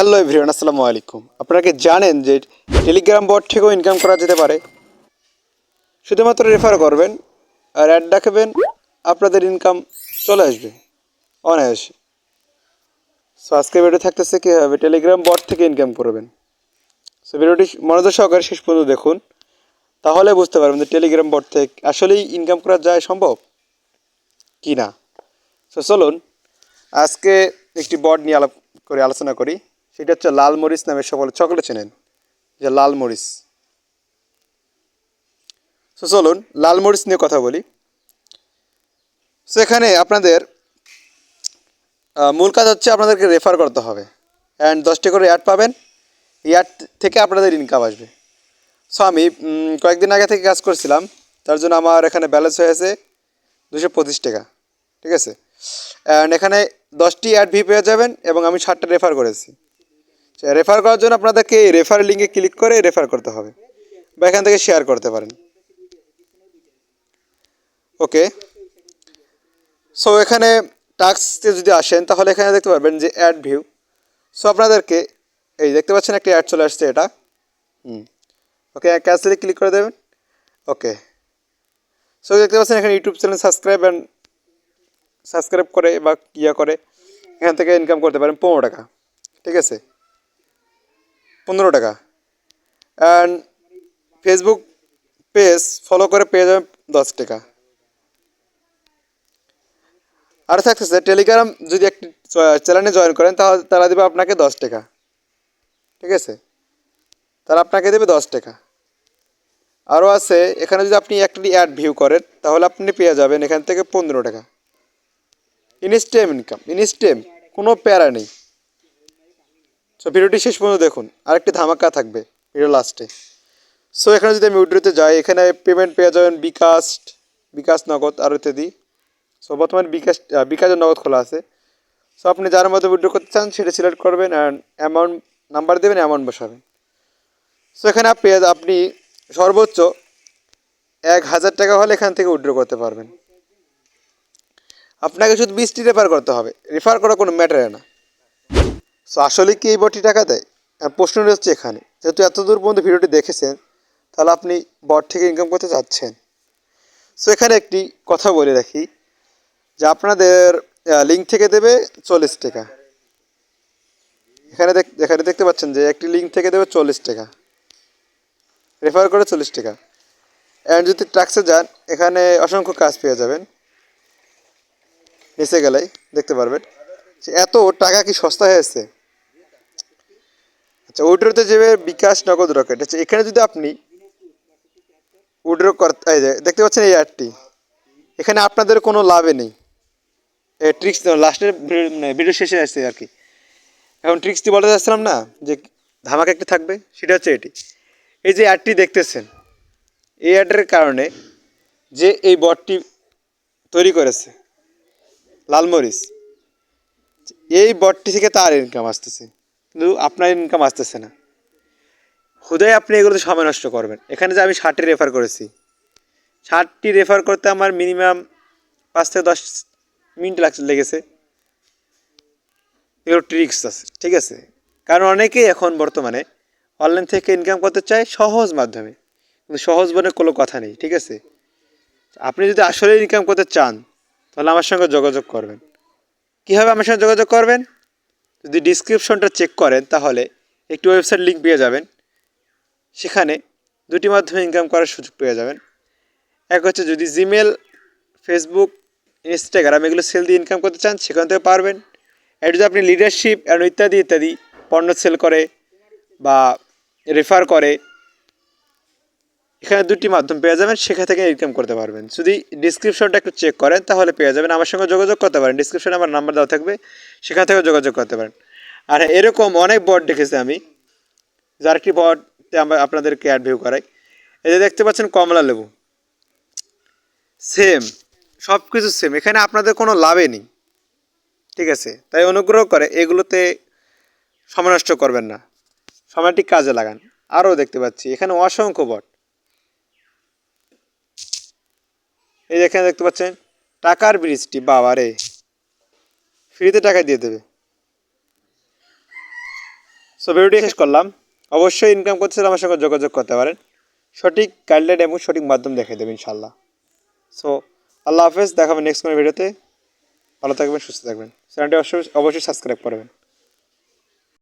Hello everyone আসসালামু আলাইকুম আপনারা কি জানেন যে টেলিগ্রাম বট থেকেও ইনকাম করা যেতে পারে? শুধুমাত্র রেফার করবেন আর অ্যাড ডাকবেন আপনাদের ইনকাম চলে আসবে, অনায়াসে। সো আজকে ভিডিও থাকতেছে কীভাবে টেলিগ্রাম বট থেকে ইনকাম করবেন? সো ভিডিওটি মনোযোগ সহকারে শেষ পর্যন্ত দেখুন, তাহলে বুঝতে পারবেন যে টেলিগ্রাম বট থেকে আসলেই ইনকাম করা যায় সম্ভব কি না সো চলুন, আজকে একটি বট নিয়ে আলাপ করে আলোচনা করি। সেটা হচ্ছে লাল মরিচ নামে সকলে চকলেট চেনেন, যে লাল মরিচ। সো চলুন লাল মরিচ নিয়ে কথা বলি। সো এখানে আপনাদের মূল কাজ হচ্ছে আপনাদেরকে রেফার করতে হবে। অ্যান্ড দশটি করে অ্যাড পাবেন অ্যাড থেকে আপনাদের ইনকাম আসবে। সো আমি কয়েকদিন আগে থেকে কাজ করছিলাম, তার জন্য আমার এখানে ব্যালেন্স হয়েছে দুশো পঁচিশ টাকা, ঠিক আছে? অ্যান্ড এখানে দশটি অ্যাড ভি পেয়ে যাবেন এবং আমি ষাটটা রেফার করেছি। রেফার করার জন্য আপনাদেরকে এই রেফার লিঙ্কে ক্লিক করে রেফার করতে হবে বা এখান থেকে শেয়ার করতে পারেন। ওকে সো এখানে টাস্কে যদি আসেন, তাহলে এখানে দেখতে পারবেন যে অ্যাড ভিউ সো আপনাদেরকে এই দেখতে পাচ্ছেন একটা অ্যাড চলে আসছে এটা। হুম। ওকে ক্যান্সেলে ক্লিক করে দেবেন। ওকে সো দেখতে পাচ্ছেন এখানে YouTube channel subscribe and subscribe করে বা ইয়া করে, এখান থেকে ইনকাম করতে পারেন পনেরো টাকা। ঠিক আছে? পনেরো টাকা। অ্যান্ড ফেসবুক পেজ ফলো করে পেয়ে যাবেন দশ টাকা। আর থাকতেছে টেলিগ্রাম যদি একটি চ্যানেলে জয়েন করেন, তাহলে তারা দেবে আপনাকে দশ টাকা। ঠিক আছে? তারা আপনাকে দেবে দশ টাকা। আরও আছে, এখানে যদি আপনি একটি অ্যাড ভিউ করেন, তাহলে আপনি পেয়ে যাবেন এখান থেকে পনেরো টাকা। ইনস্টেম ইনকাম ইনস্টেম কোনো প্যারা নেই। সো ভিডিওটি শেষ পর্যন্ত দেখুন। আরেকটি ধামাকা থাকবে ভিডিও লাস্টে সো এখানে যদি আমি উইড্রোতে যাই, এখানে পেমেন্ট পেয়ে যাবেন বিকাশ বিকাশ নগদ আরও ইত্যাদি সো বর্তমানে বিকাশ বিকাশের নগদ খোলা আছে। সো আপনি যার মধ্যে উইড্রো করতে চান, সেটা সিলেক্ট করবেন অ্যান্ড অ্যামাউন্ট নাম্বার দেবেন অ্যামাউন্ট বসাবেন। সো এখানে আপনি আপনি সর্বোচ্চ এক হাজার টাকা হলে এখান থেকে উইড্রো করতে পারবেন। আপনাকে শুধু বিশটি রেফার করতে হবে। রেফার করা কোনো ম্যাটারে না। সো আসলে কি এই বটটি টাকা দেয়? প্রশ্নটি হচ্ছে এখানে, যেহেতু এত দূর পর্যন্ত ভিডিওটি দেখেছেন, তাহলে আপনি বট থেকে ইনকাম করতে চাচ্ছেন। সো এখানে একটি কথা বলে রাখি, যে আপনাদের লিঙ্ক থেকে দেবে চল্লিশ টাকা। এখানে দেখ, এখানে দেখতে পাচ্ছেন যে একটি লিঙ্ক থেকে দেবে চল্লিশ টাকা। রেফার করে চল্লিশ টাকা। অ্যান্ড যদি ট্যাক্সে যান, এখানে অসংখ্য কাজ পেয়ে যাবেন। নিচে গেলেই দেখতে পারবেন এত টাকা কি সস্তা হয়েছে? আচ্ছা উইড্রোতে যাবে বিকাশ নগদ রকেট। আচ্ছা এখানে যদি আপনি উইড্রো করতে দেখতে পাচ্ছেন এই অ্যাডটি? এখানে আপনাদের কোনো লাভে নেই। ট্রিক্স লাস্টের মানে ভিডিও শেষে আসছে আর কি। এখন ট্রিক্সটি বলতে চাচ্ছিলাম না, যে ধামাকা একটি থাকবে, সেটা হচ্ছে এটি। এই যে অ্যাডটি দেখতেছেন, এই অ্যাডের কারণে যে এই বটটি তৈরি করেছে, লালমরিচ, এই বটটি থেকে তার ইনকাম আসতেছে। কিন্তু আপনার ইনকাম আসতেছে না। হুদায় আপনি এগুলোতে সময় নষ্ট করবেন। এখানে যে আমি ষাটটি রেফার করেছি। ষাটটি রেফার করতে আমার মিনিমাম পাঁচ থেকে দশ মিনিট লাগছে লেগেছে। এগুলো ট্রিক্স আছে, ঠিক আছে? কারণ অনেকেই এখন বর্তমানে অনলাইন থেকে ইনকাম করতে চায় সহজ মাধ্যমে। কিন্তু সহজ বলে কোনো কথা নেই, ঠিক আছে? আপনি যদি আসলে ইনকাম করতে চান, তাহলে আমার সঙ্গে যোগাযোগ করবেন। কীভাবে আমার সঙ্গে যোগাযোগ করবেন? যদি ডিসক্রিপশনটা চেক করেন, তাহলে একটি ওয়েবসাইট লিঙ্ক পেয়ে যাবেন। সেখানে দুটি মাধ্যমে ইনকাম করার সুযোগ পেয়ে যাবেন। এক হচ্ছে যদি জিমেল ফেসবুক ইনস্টাগ্রাম এগুলো সেল দিয়ে ইনকাম করতে চান, সেখান থেকে পারবেন। আর যদি আপনি লিডারশিপ অ্যান্ড ইত্যাদি ইত্যাদি পণ্য সেল করে বা রেফার করে এখানে দুটি মাধ্যম পেয়ে যাবেন, সেখান থেকে ইনকাম করতে পারবেন। যদি ডিসক্রিপশনটা একটু চেক করেন, তাহলে পেয়ে যাবেন। আমার সঙ্গে যোগাযোগ করতে পারেন ডিসক্রিপশনে আমার নাম্বার দেওয়া থাকবে, সেখান থেকে যোগাযোগ করতে পারেন। আর এরকম অনেক বট দেখেছি আমি, যার একটি বটতে আমরা আপনাদেরকে অ্যাড ভিউ করাই। এই যে দেখতে পাচ্ছেন কমলা লেবু। সেম সব কিছু সেম এখানে আপনাদের কোনো লাভে নেই। ঠিক আছে? তাই অনুগ্রহ করে এগুলোতে সময় নষ্ট করবেন না। সময়টি কাজে লাগান। আরও দেখতে পাচ্ছি, এখানে অসংখ্য বট এই যে এখানে দেখতে পাচ্ছেন, টাকার ব্রিজটি বাবা রে। ফ্রিতে টাকা দিয়ে দেবে। সো ভিডিওটি শেষ করলাম। অবশ্যই ইনকাম করতে আমার সঙ্গে যোগাযোগ করতে পারেন। সঠিক গাইডলাইন এবং সঠিক মাধ্যম দেখিয়ে দেবেন ইনশাল্লাহ সো আল্লাহ হাফেজ দেখাবেন নেক্সট কোনো ভিডিওতে ভালো থাকবেন, সুস্থ থাকবেন। চ্যানেলটি অবশ্যই অবশ্যই সাবস্ক্রাইব করবেন।